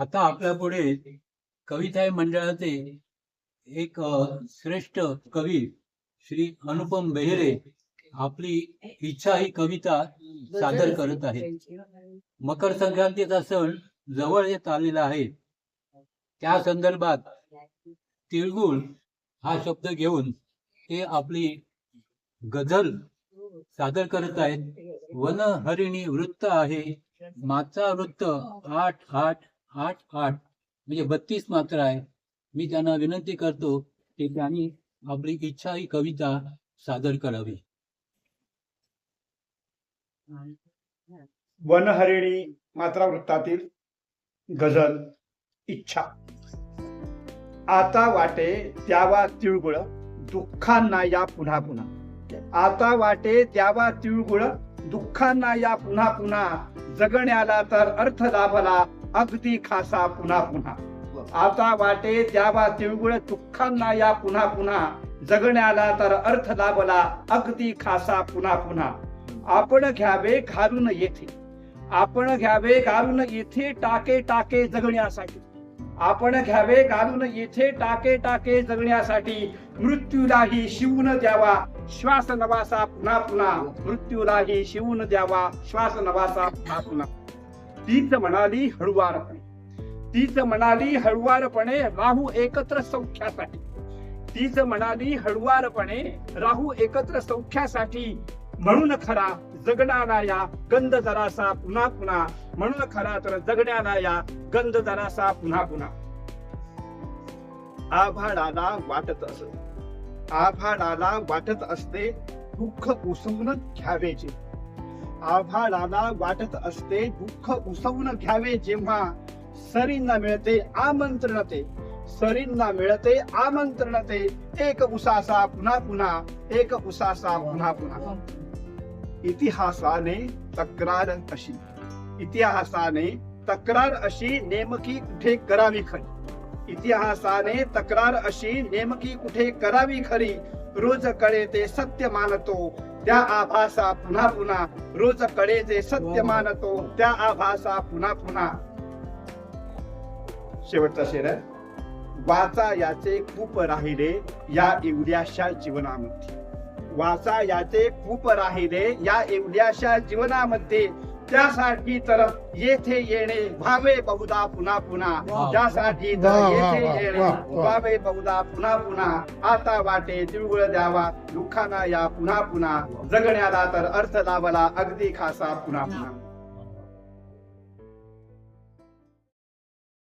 आता आपल्या पुढे कविता मंडळाचे एक श्रेष्ठ कवी श्री अनुपम बेहरे आपली इच्छा ही कविता सादर करत आहे मकर संक्रांतीचा सण जवळ येत आलेला आहे. त्या संदर्भात तिळगुळ हा शब्द घेऊन ते आपली गझल सादर करत आहेत. वन हरिणी वृत्त आहे. माचा वृत्त आठ आठ आठ आठ म्हणजे बत्तीस मात्रा आहे. मी त्यांना विनंती करतो की त्यांनी आपली इच्छा ही कविता सादर करावी. वनहरिणी मात्रा वृत्तातील गझल इच्छा. आता वाटे द्यावा तिळगुळ दुःखांना या पुन्हा पुन्हा. आता वाटे द्यावा तिळगुळ दुःखांना या पुन्हा पुन्हा. जगण्याला तर अर्थ लाभला अगदी खासा पुन्हा पुन्हा. आता वाटे द्यावा तिळगुळ दुःखांना या पुन्हा पुन्हा. जगण्याला तर अर्थ लाभला अगदी खासा पुन्हा पुन्हा. आपण घ्यावे घालून येथे. आपण घ्यावे घालून येथे टाके टाके जगण्यासाठी. आपण घ्यावे घालून येथे टाके टाके जगण्यासाठी. मृत्यूलाही शिवून द्यावा श्वास नवासा पुन्हा पुन्हा. मृत्यूलाही शिवून द्यावा श्वास नवासा पुन्हा पुन्हा. तीच म्हणाली हळुवारपणे. तीच म्हणाली हळुवारपणे राहू एकत्र सौख्यासाठी. तीच म्हणाली हळुवारपणे राहू एकत्र सौख्यासाठी. म्हणून खरा जगणारा या गंध जरासा पुन्हा पुन्हा. म्हणून खरा तर जगण्याला या गंध जरासा पुन्हा पुन्हा. आभाळाला वाटत असत. आभाळाला वाटत असते दुःख उसवून घ्यावेचे. आभाळाला वाटत असते दुःख उसवून घ्यावे जेव्हा सरींना मिळते आमंत्रण ते सरींना मिळते आमंत्रण ते एक उसासा पुन्हा पुन्हा एक उसासा पुन्हा पुन्हा. इतिहासाने तक्रार अशी. इतिहासाने तक्रार अशी नेमकी कुठे करावी खरी? इतिहासाने तक्रार अशी नेमकी कुठे करावी खरी? रोज कळे ते सत्य मानतो त्या आभासा पुन्हा पुन्हा रोज कळे जे सत्य मानतो. त्या आभासा पुन्हा पुन्हा. शेवटचा शेर आहे. वाचा याचे खूप राहिले या एवढ्याशा जीवनामध्ये. वाचा याचे खूप राहिले या एवढ्याशा जीवनामध्ये. त्यासाठी तर येथे येणे भावे बहुधा पुन्हा पुन्हा. त्यासाठी तर येथे येणे. भावे बहुधा पुन्हा पुन्हा आता वाटे तिळगुळ द्यावा दुःखाना या पुन्हा पुन्हा जगण्याला तर अर्थ लाभला अगदी खासा पुन्हा पुन्हा